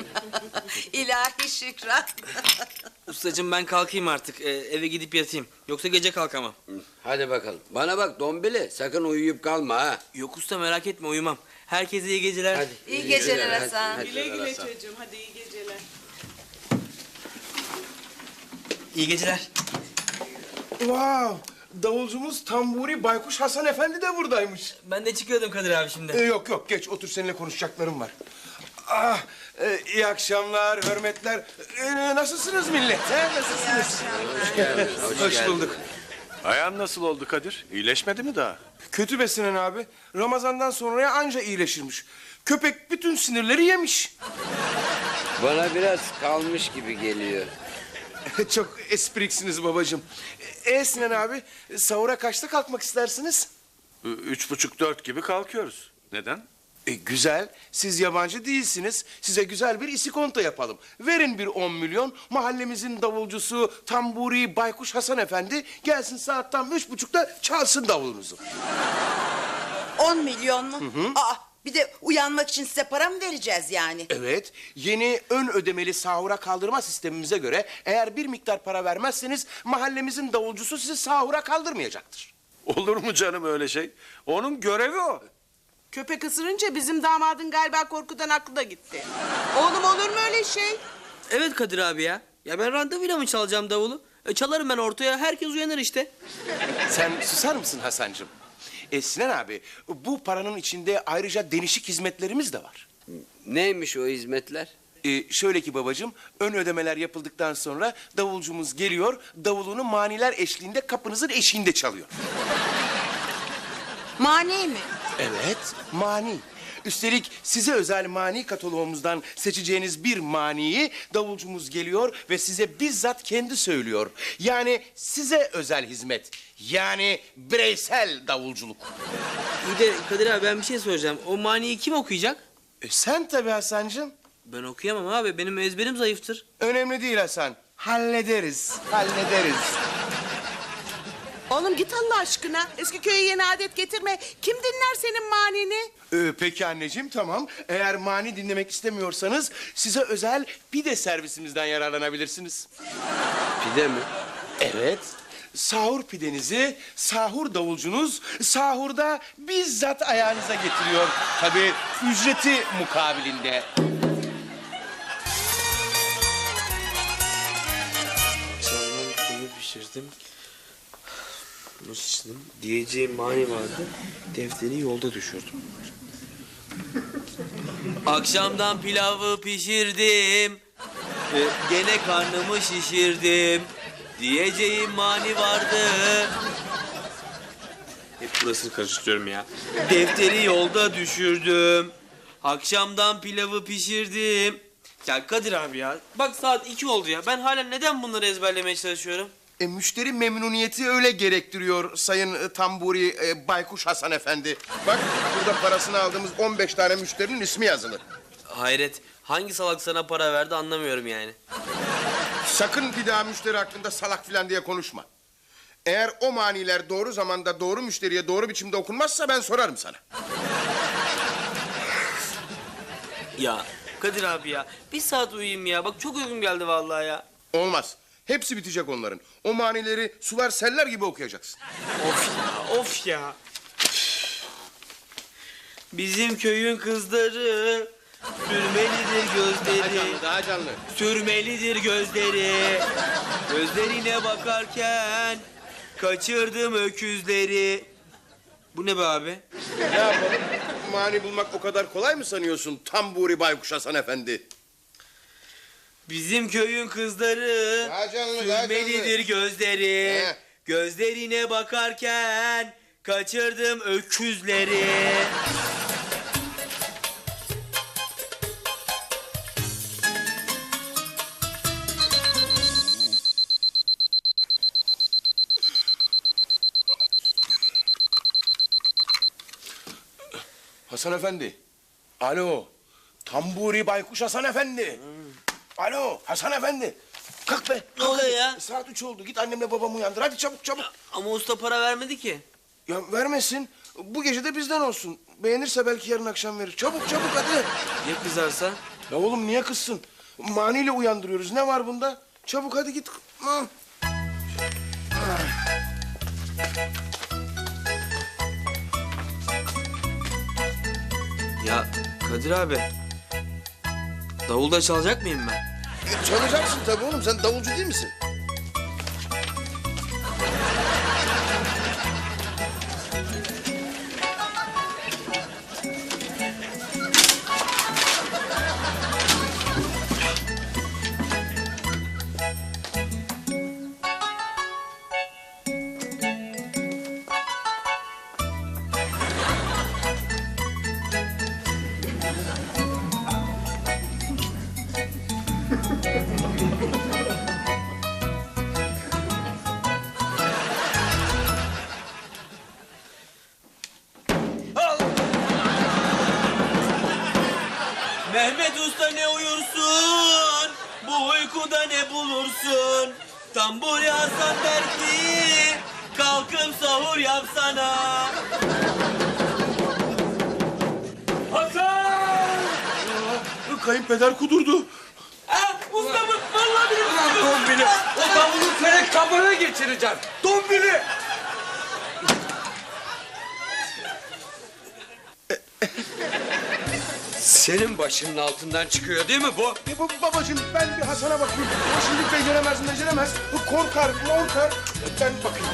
İlahi Şükran. Ustacığım ben kalkayım artık. Ee, eve gidip yatayım. Yoksa gece kalkamam. Hadi bakalım. Bana bak Dombili sakın uyuyup kalma ha. Yok usta merak etme uyumam. Herkese iyi geceler. Hadi. İyi geceler Hasan. hadi. Güle güle çocuğum. Hadi iyi geceler. İyi geceler. Wow! Davulcumuz Tamburi Baykuş Hasan Efendi de buradaymış. Ben de çıkıyordum Kadir abi şimdi. Ee, yok yok geç otur seninle konuşacaklarım var. Ah, e, iyi akşamlar, hürmetler. Ee, nasılsınız millet? He? Nasılsınız? Hoş, geldin. bulduk. Ayağın nasıl oldu Kadir? İyileşmedi mi daha? Kötü be Sinan abi. Ramazandan sonraya anca iyileşirmiş. Köpek bütün sinirleri yemiş. Bana biraz kalmış gibi geliyor. Çok espriksiniz babacığım. E Sinan abi, sahura kaçta kalkmak istersiniz? Üç buçuk dört gibi kalkıyoruz. Neden? E, güzel. Siz yabancı değilsiniz. Size güzel bir isikonto yapalım. Verin bir 10 milyon. Mahallemizin davulcusu Tamburi Baykuş Hasan Efendi gelsin saat tam üç buçukta çalsın davulunuzu. 10 milyon mu? Aa, bir de uyanmak için size para mı vereceğiz yani? Evet, yeni ön ödemeli sahura kaldırma sistemimize göre eğer bir miktar para vermezseniz mahallemizin davulcusu sizi sahura kaldırmayacaktır. Olur mu canım öyle şey? Onun görevi o. Köpek ısırınca bizim damadın galiba korkudan aklı da gitti. Oğlum olur mu öyle şey? Evet Kadir abi ya. Ya ben randevuyla mı çalacağım davulu? E, çalarım ben ortaya herkes uyanır işte. Sen susar mısın Hasancığım? E, Sinan abi, bu paranın içinde ayrıca denişik hizmetlerimiz de var. Neymiş o hizmetler? Ee, şöyle ki babacığım, ön ödemeler yapıldıktan sonra davulcumuz geliyor, davulunu maniler eşliğinde kapınızın eşiğinde çalıyor. Mani mi? Evet, mani. Üstelik size özel mani kataloğumuzdan seçeceğiniz bir maniyi davulcumuz geliyor ve size bizzat kendi söylüyor. Yani size özel hizmet. Yani bireysel davulculuk. İyi de Kadir abi ben bir şey soracağım. O maniyi kim okuyacak? E, sen tabii Hasan'cığım. Ben okuyamam abi. Benim ezberim zayıftır. Önemli değil Hasan. Hallederiz, hallederiz. Oğlum git Allah aşkına. Eski köye yeni adet getirme. Kim dinler senin manini? Ee, peki anneciğim tamam. Eğer mani dinlemek istemiyorsanız size özel pide servisimizden yararlanabilirsiniz. Pide mi? Evet. Sahur pidenizi sahur davulcunuz sahurda bizzat ayağınıza getiriyor. Tabii ücreti mukabilinde. Akşamdan kumru pişirdim. Muz içtim. Diyeceğim mani vardı. Defteri yolda düşürdüm. Akşamdan pilavı pişirdim. Ee, gene karnımı şişirdim. Diyeceğim mani vardı. Hep burasını karıştırıyorum ya. Defteri yolda düşürdüm. Akşamdan pilavı pişirdim. Ya Kadir abi ya. Bak saat iki oldu ya. Ben hala neden bunları ezberlemeye çalışıyorum? E, müşteri memnuniyeti öyle gerektiriyor Sayın e, Tamburi e, Baykuş Hasan Efendi. Bak burada parasını aldığımız 15 tane müşterinin ismi yazılı. Hayret. Hangi salak sana para verdi anlamıyorum yani. Sakın bir daha müşteri hakkında salak filan diye konuşma. Eğer o maniler doğru zamanda doğru müşteriye doğru biçimde okunmazsa ben sorarım sana. Ya Kadir abi ya. Bir saat uyuyayım ya. Bak çok uykum geldi vallahi ya. Olmaz. Hepsi bitecek onların. O manileri sular seller gibi okuyacaksın. Of ya of ya. Bizim köyün kızları sürmelidir gözleri. daha canlı. Sürmelidir gözleri. Gözlerine bakarken kaçırdım öküzleri. Bu ne be abi? Ne yapalım? Mani bulmak o kadar kolay mı sanıyorsun Tamburi Baykuş Hasan Efendi? Bizim köyün kızları canlı, daha sürmelidir gözleri. He. Gözlerine bakarken kaçırdım öküzleri. Hasan Efendi. Alo. Tamburi Baykuş Hasan Efendi. Alo Hasan Efendi. Kalk be. Ne oluyor ya? Saat üç oldu. Git annemle babamı uyandır. Hadi çabuk çabuk. Ama usta para vermedi ki. Ya vermesin. Bu gece de bizden olsun. Beğenirse belki yarın akşam verir. Çabuk çabuk hadi. Ya kızarsa? Ya oğlum niye kızsın? Maniyle uyandırıyoruz. Ne var bunda? Çabuk hadi git. Ya Kadir abi. Davulda çalacak mıyım ben? E, çalacaksın tabii oğlum. Sen davulcu değil misin? Mehmet Usta ne uyursun? Bu uykuda ne bulursun? Tamburi Hasan der ki kalkıp sahur yapsana. Kayınpeder kudurdu. Ha, usta mı? Vallahi biliyorum. Dombili, o davulu senin kafana geçireceğim. Dombili! Senin başının altından çıkıyor değil mi bu? E, bu, babacığım ben bir Hasan'a bakayım. O şimdi beceremez beceremez. Bu korkar, korkar. Ben bakayım.